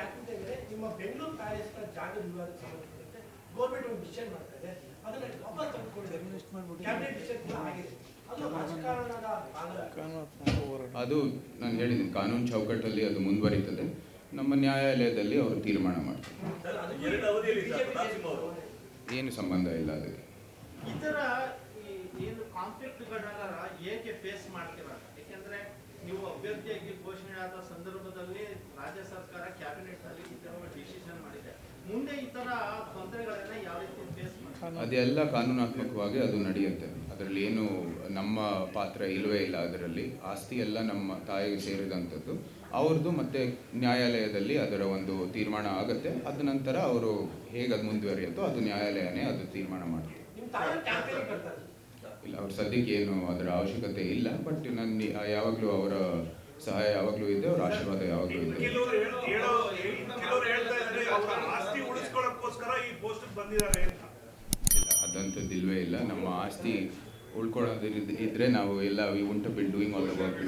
ಯಾಕಂತ ಹೇಳಿದ್ರೆ ನಿಮ್ಮ ಬೆಂಗಳೂರು ಪ್ಯಾಲೇಸ್ ಜಾಗ ವಿವಾದ ಸಂಬಂಧಪಟ್ಟಂತೆ ಗೌರ್ಮೆಂಟ್ ಒಂದು ಡಿಸಿಷನ್ ಮಾಡ್ತಾ ಇದೆ. ಅದನ್ನ ವಾಪಸ್ ತೆಗೆದುಕೊಳ್ಳಬೇಕು ಕ್ಯಾಬಿನೆಟ್ ಡಿಸಿಷನ್ ಕೂಡ ಆಗಿದೆ. ಅದು ನಾನು ಹೇಳಿದ್ದೀನಿ ಕಾನೂನು ಚೌಕಟ್ಟಲ್ಲಿ ಅದು ಮುಂದುವರಿತದೆ. ನಮ್ಮ ನ್ಯಾಯಾಲಯದಲ್ಲಿ ಅವರು ತೀರ್ಮಾನ ಮಾಡ್ತಾರೆ. ಏನು ಸಂಬಂಧ ಇಲ್ಲ ಅದಕ್ಕೆ. ಇತರ ಈ ಏನು ಕಾನ್ಫ್ಲಿಕ್ಟ್ಗಳನ್ನ ಏಕೆ ಫೇಸ್ ಮಾಡ್ತೀರ? ಯಾಕೆಂದ್ರೆ ನೀವು ಅಭ್ಯರ್ಥಿಯಾಗಿ ಘೋಷಣೆ ಆದ ಸಂದರ್ಭದಲ್ಲಿ ರಾಜ್ಯ ಸರ್ಕಾರ ಅದೆಲ್ಲ ಕಾನೂನಾತ್ಮಕವಾಗಿ ಅದು ನಡೆಯುತ್ತೆ. ಅದರಲ್ಲಿ ಏನು ನಮ್ಮ ಪಾತ್ರ ಇಲ್ಲವೇ ಇಲ್ಲ ಅದರಲ್ಲಿ. ಆಸ್ತಿ ಎಲ್ಲ ನಮ್ಮ ತಾಯಿಗೆ ಸೇರಿದಂಥದ್ದು. ಅವ್ರದ್ದು ಮತ್ತೆ ನ್ಯಾಯಾಲಯದಲ್ಲಿ ಅದರ ಒಂದು ತೀರ್ಮಾನ ಆಗುತ್ತೆ. ಅದ ನಂತರ ಅವರು ಹೇಗೆ ಅದು ಮುಂದುವರಿಯುತ್ತೋ ಅದು ನ್ಯಾಯಾಲಯನೇ ಅದು ತೀರ್ಮಾನ ಮಾಡುತ್ತೆ. ಇಲ್ಲ ಅವ್ರ ಸದ್ಯಕ್ಕೆ ಏನು ಅದರ ಅವಶ್ಯಕತೆ ಇಲ್ಲ ಬಟ್ ನನ್ನ ಯಾವಾಗಲೂ ಅವರ ಸಹಾಯ ಯಾವಾಗಲೂ ಇದೆ ಅವರ ಆಶೀರ್ವಾದ ಯಾವಾಗಲೂ ಇದೆ. ಇಲ್ಲ ಅದಂಥದ್ದು ಇಲ್ವೇ ಇಲ್ಲ. ನಮ್ಮ ಆಸ್ತಿ ಉಳ್ಕೊಳ್ಳೋದು ಇದ್ರೆ ನಾವು ಎಲ್ಲ we will doing all the work